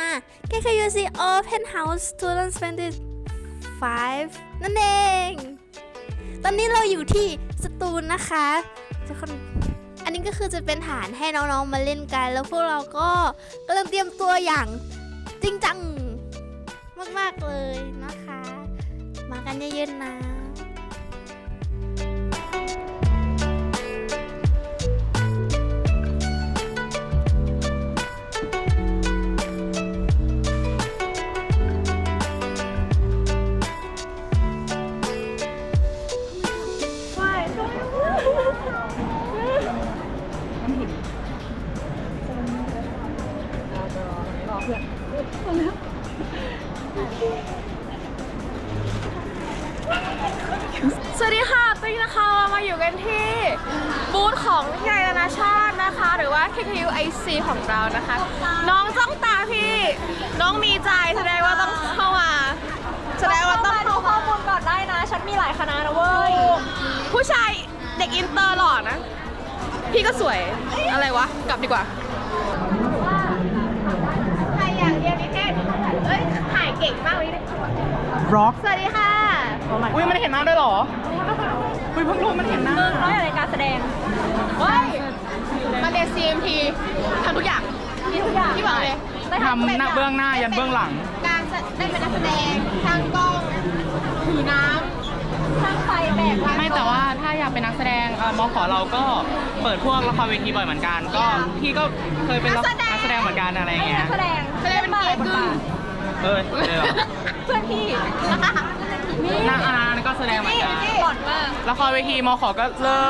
พาทุกคนมา KKUC Open House 2025นั่นเอง ตอนนี้เราอยู่ที่สตูลนะคะทุกคนอันนี้ก็คือจะเป็นฐานให้น้องๆมาเล่นกัน แล้วพวกเราก็กำลังเตรียมตัวอย่างจริงจังมากๆเลยนะคะ มากันเยอะๆนะ สวัสดีค่ะตอนนี้นะคะเรามาอยู่กันที่บูธของวิทยาลัยนานาชาตินะคะ หรือว่า KKUIC ของเรานะคะ น้องจ้องตาพี่ น้องมีใจแสดงว่าต้องเข้ามา แสดงว่าต้องดูข้อมูลก่อนได้นะ ฉันมีหลายคณะนะเว้ย ผู้ชายเด็กอินเตอร์หล่อนะ พี่ก็สวยอะไรวะ กลับดีกว่าใครอยากเรียนนิเทศเอ้ยถ่ายเก่งมากเลยร็อกสวัสดีค่ะ อุ้ยมันเห็นหน้าด้วยเหรออุ้ยเพิ่งรู้มันเห็นหน้ามึงเขาอยากในการแสดงเฮ้ยมาเรียน CMT ทำทุกอย่างมีทุกอย่างพี่บอกเลยทำหน้าเบื้องหน้ายันเบื้องหลัง การได้เป็นนักแสดงทางกล้องถือน้ช่างไฟแบกร้านไม่แต่ว่าถ้าอยากเป็นนักแสดงเอ่อมขอเราก็เปิดพวกละครเวทีบ่อยเหมือนกัน ก็พี่ก็เคยเป็นนักนักแสดงเหมือนกันอะไรไม่เงี้นัยกแสดงำแสดงเป็นเกียร์กึ่งเอ้ยเลยเหรอเพื่อนพี่ห น้าอาร์ก็แสดงเหมือนกันก่อนมากละครเวทีมขอก็เลิ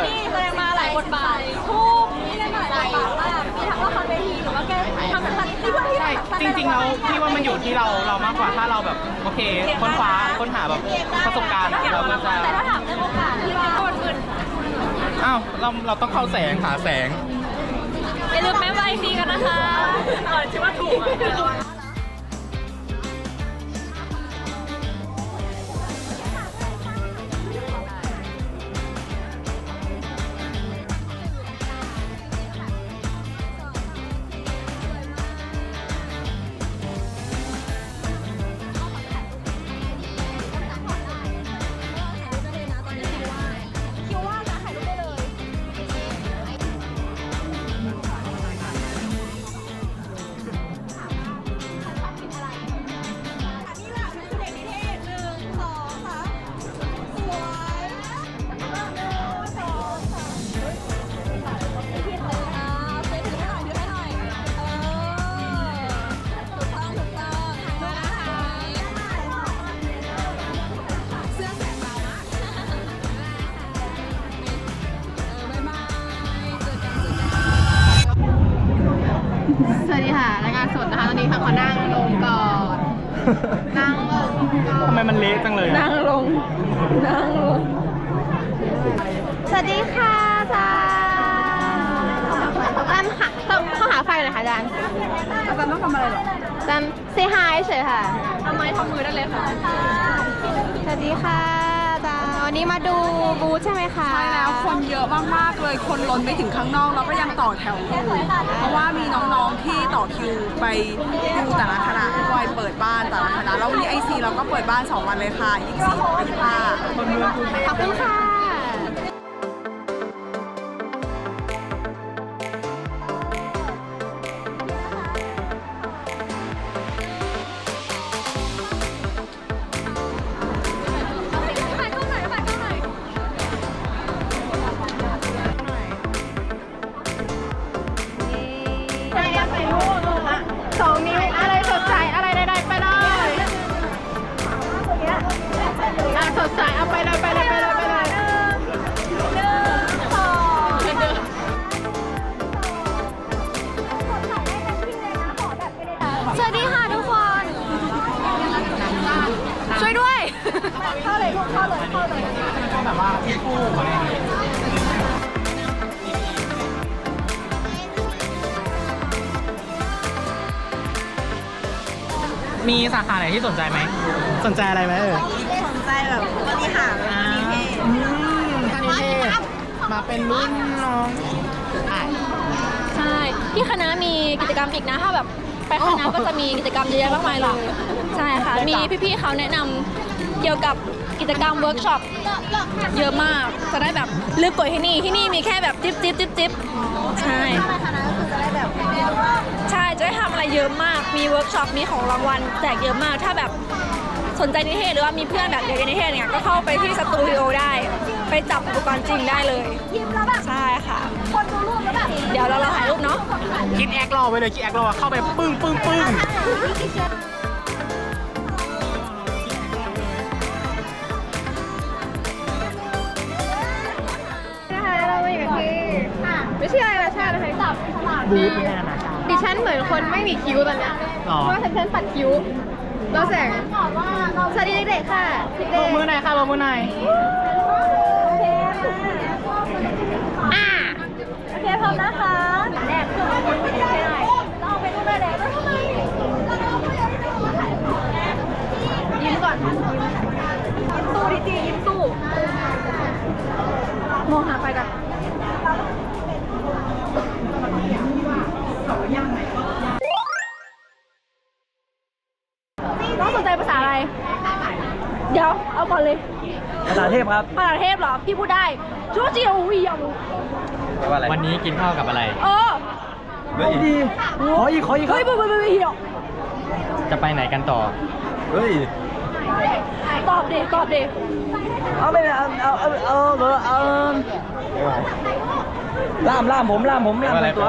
ศนี่แสดงมาหลายบทบาททุกนี่ได้มาหลายบทบาทมากมีทั้งละครเวทีหรือว่าแกทำหนังสั้นที่เพื่อนพี่ใช่ทำหนังสั้นจริงๆแล้วพี่ว่ามันอยู่ที่เราเรามากกว่าถ้าเราแบบโอเคค้นคว้าค้นหาแบบประสบการณ์เราก็จะแต่ถ้าถามเรื่องโอกาสที่ว่าคนอื่นอ้าวเราเราต้องเข้าแสงหาแสงอย่าลืมแม่ไวซีกันนะคะเออคิดว่าถูก นั่งลงก่อนทำไมมันเละจังเลยอะนั่งลง นั่งลง สวัสดีค่ะอาจารย์อาจารย์ค่ะต้องเข้าหาไฟหน่อยค่ะอาจารย์อาจารย์ต้องทำอะไรหรออาจารย์เซฮายเฉยค่ะ ทำไมทำมือได้เลยค่ะ สวัสดีค่ะอาจารย์ วันนี้มาดูบูธใช่ไหมคะใช่แล้วคนเยอะมากๆเลย คนล้นไปถึงข้างนอกแล้วก็ยังต่อแถวอยู่เพราะว่ามีน้องๆที่ต่อคิวไปดูแต่ละคณะด้วยเปิดบ้านแต่ละคณะแล้ววันนี้ไอซีเราก็เปิดบ้าน 2 วันเลยค่ะ24 25ขอบคุณค่ะ ช่วยด้วยแบบว่าพี่คู่อะไรอย่างเงี้ยมีสาขาไหนที่สนใจไหม สนใจอะไรไหมเออสนใจแบบบริหารและนิเทศอืมท่านนิเทศมาเป็นรุ่นน้องอะใช่ ที่คณะมีกิจกรรมอีกนะ ถ้าแบบ ไปข้างหน้าก็จะมีกิจกรรมเยอะแยะมากมายเลยใช่ค่ะ มีพี่ๆเขาแนะนำเกี่ยวกับกิจกรรมเวิร์กช็อปเยอะมาก จะได้แบบลืมกดที่นี่ ที่นี่มีแค่แบบจิ๊บจิ๊บจิ๊บจิ๊บใช่ ใช่ จะได้ทำอะไรเยอะมาก มีเวิร์กช็อป มีของรางวัลแจกเยอะมาก ถ้าแบบ สนใจนิเทศหรือว่ามีเพื่อนแบบเรียนนิเทศเนี่ยก็เข้าไปที่สตูดิโอได้ ไปจับอุปกรณ์จริงได้เลยใช่ค่ะเดี๋ยวเราเราถ่ายรูปเนาะคิดแอครอไว้เลยคิดแอครอเข้าไปปึ้งปึ้งปึ้งนะคะเรามาอยู่ที่ไม่ใช่อะไรนะชาตินะคะบูธดิฉันเหมือนคนไม่มีคิ้วตอนเนี้ยหรอเพราะว่าฉันปัดคิ้ว เราแสงสวัสดีเด็กๆค่ะเด็โบกกมือหน่อยค่ะโบกมือหน่อยอ่าโอเคพร้อมนะคะแรกคือไม่ได้ต้องเอาไปดูได้เลยทำไมยิ้มก่อนสู้ดิจียิ้มสู้มองหาไปกัน เดี๋ยวเอาก่อนเลยภาษาเทพครับภาษาเทพเหรอ พี่พูดได้จูจิโอวีอะวันนี้กินข้าวกับอะไร เออดีขออีกขออีกครัเฮ้ยบเฮ้ยเฮ้ยเฮ้ยเฮ้ยจะไปไหนกันต่อ เฮ้ยตอบดิตอบดิเอาไปเอาเอาเอาเอาเอาเอาล่ามล่ามผมล่ามผมไม่เอาตัว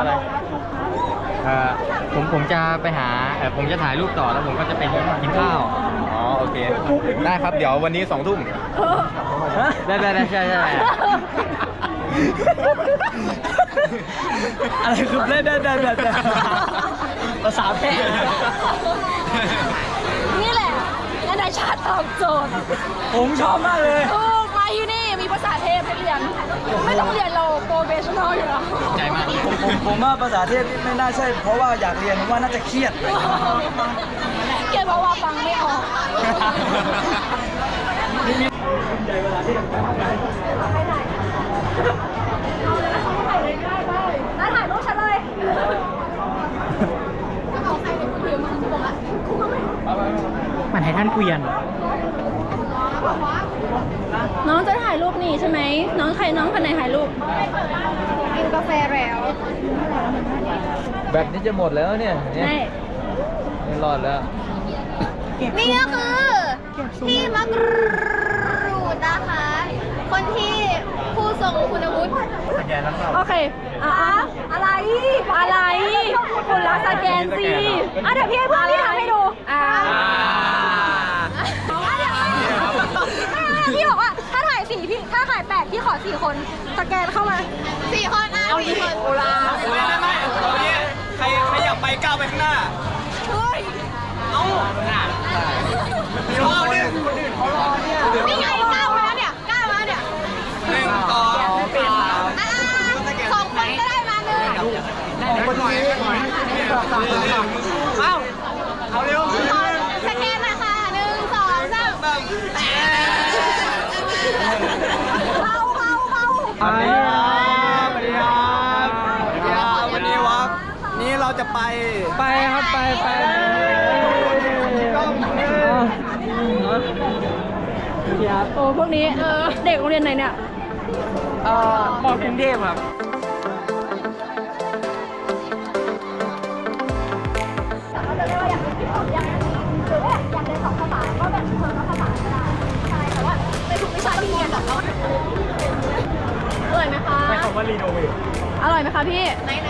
เอ่อผมผมจะไปหาเอ่อผมจะถ่ายรูปต่อแล้วผมก็จะไปกินข้าวอ๋อ โอเค ได้ครับ เดี๋ยววันนี้สองทุ่ม ได้ได้ได้ใช่ใช่อะไรคือได้ได้ได้ได้ภาษาแพร่นี่แหละนานาชาติตอบโจทย์ผมชอบมากเลยถูกมาอยู่นี่มีภาษาเทพให้เรียน ไม่ต้องเรียนเราโปรเฟชชั่นอลอยู่แล้วใจมากผมผมผมว่าภาษาเทพไม่น่าใช่ เพราะว่าอยากเรียนผมว่าน่าจะเครียด เกียรเพราะว่าฟังไม่ออกน่าถ่ายรูปฉันเลยมันให้ท่านเกวียน น้องจะถ่ายรูปนี่ใช่ไหม น้องใครน้องคนไหนถ่ายรูป กินกาแฟแล้วแบบนี้จะหมดแล้วเนี่ยเนี่ยใช่ไม่รอดแล้ว นี่ก็คือพี่มะกรูดนะคะ คนที่ผู้ทรงคุณวุฒิโอเคอะอะอะไร อะไร คุณรักสแกนสิอะเดี๋ยวพี่ให้เพื่อนพี่ทำให้ดู อ่าพี่บอกว่าถ้าถ่ายสี่พี่ ถ้าถ่ายแปดพี่ขอสี่คน สแกนเข้ามาสี่คนอะสี่คนโอลาใครใครอยากไปก้าวไปข้างหน้า นี่ไงก้าวมาเนี่ยก้าวมาเนี่ย หนึ่งสองสาม อ่าสองคนก็ได้มาหนึ่ง คนนี้เอ้าเอาเร็ว สแกนหนะคะหนึ่งสองสาม เบาเบาเบา สวัสดีครับสวัสดีครับวันนี้วักนี่เราจะไปไปครับไปไปโอ้พวกนี้เด็กโรงเรียนไหนเนี่ย เอ่อมอกรุงเทพครับ รีโนเวทอร่อยไหมคะพี่ ไหนไหน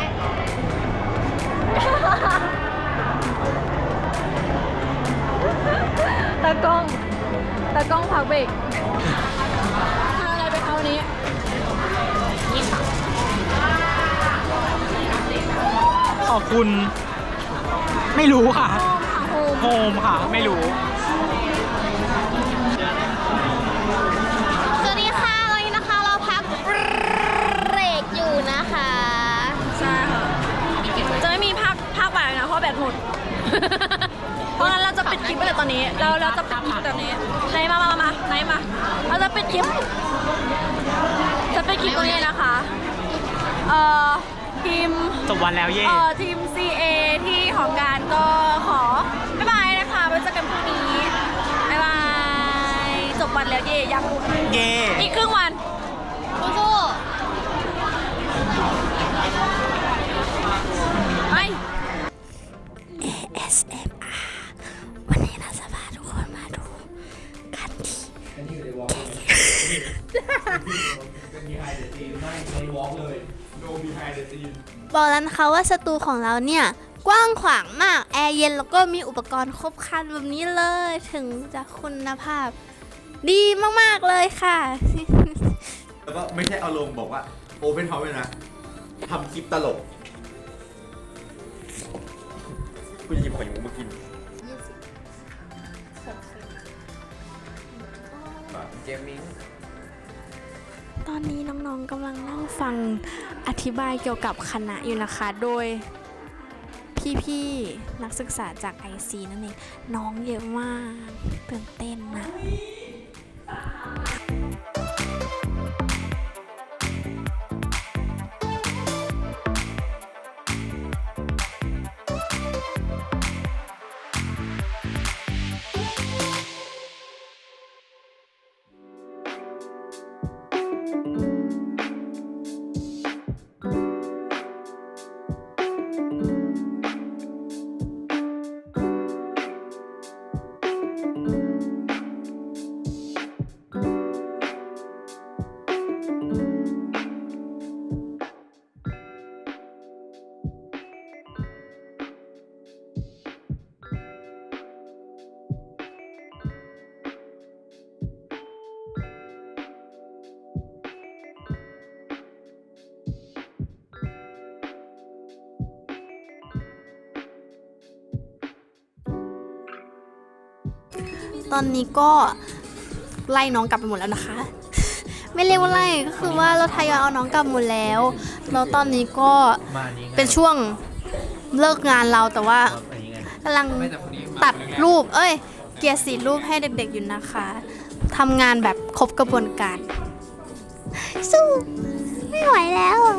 ตากล้อง ตากล้องพักเบรกทานอะไรไปคะวันนี้ขอบคุณ ไม่รู้ค่ะ โฮมโฮมค่ะ ไม่รู้ เพราะฉะนั้นเราจะปิดคลิปไปเลยตอนนี้ เราเราจะปิดคลิปแบบนี้ไหนมามามามาไหนมา เราจะปิดคลิป จะปิดคลิปตรงนี้นะคะ เอ่อทีม จบวันแล้วเย่ เอ่อทีม CA ที่ของการก็ขอ บ๊ายบายนะคะไว้เจอกันพรุ่งนี้ บ๊ายบาย จบวันแล้วเย่ยังเย่ อีกครึ่งวัน บอกแล้วนะคะว่าสตูของเราเนี่ย กว้างขวางมาก แอร์เย็นแล้วก็มีอุปกรณ์ครบครันแบบนี้เลย ถึงจะคุณภาพ ดีมากๆเลยค่ะ แล้วก็ไม่ใช่เอาลงบอกว่าโอเพนเฮาส์เลยนะทำคลิปตลกกูจะหยิบขอยมุกมากินเจมิง ตอนนี้น้องๆกำลังนั่งฟังอธิบายเกี่ยวกับคณะอยู่นะคะ โดยพี่ๆนักศึกษาจาก IC นั่นเอง น้องเยอะมากตื่นเต้นนะ ตอนนี้ก็ไล่น้องกลับไปหมดแล้วนะคะ ไม่เรียกว่าไล่ก็คือว่าเราทยอยเอาน้องกลับหมดแล้วแล้วตอนนี้ก็เป็นช่วงเลิกงานเราแต่ว่ากำลังตัดรูป เอ้ย เกียร์สีรูปให้เด็กๆอยู่นะคะทำงานแบบครบกระบวนการ สู้ ไม่ไหวแล้วอะ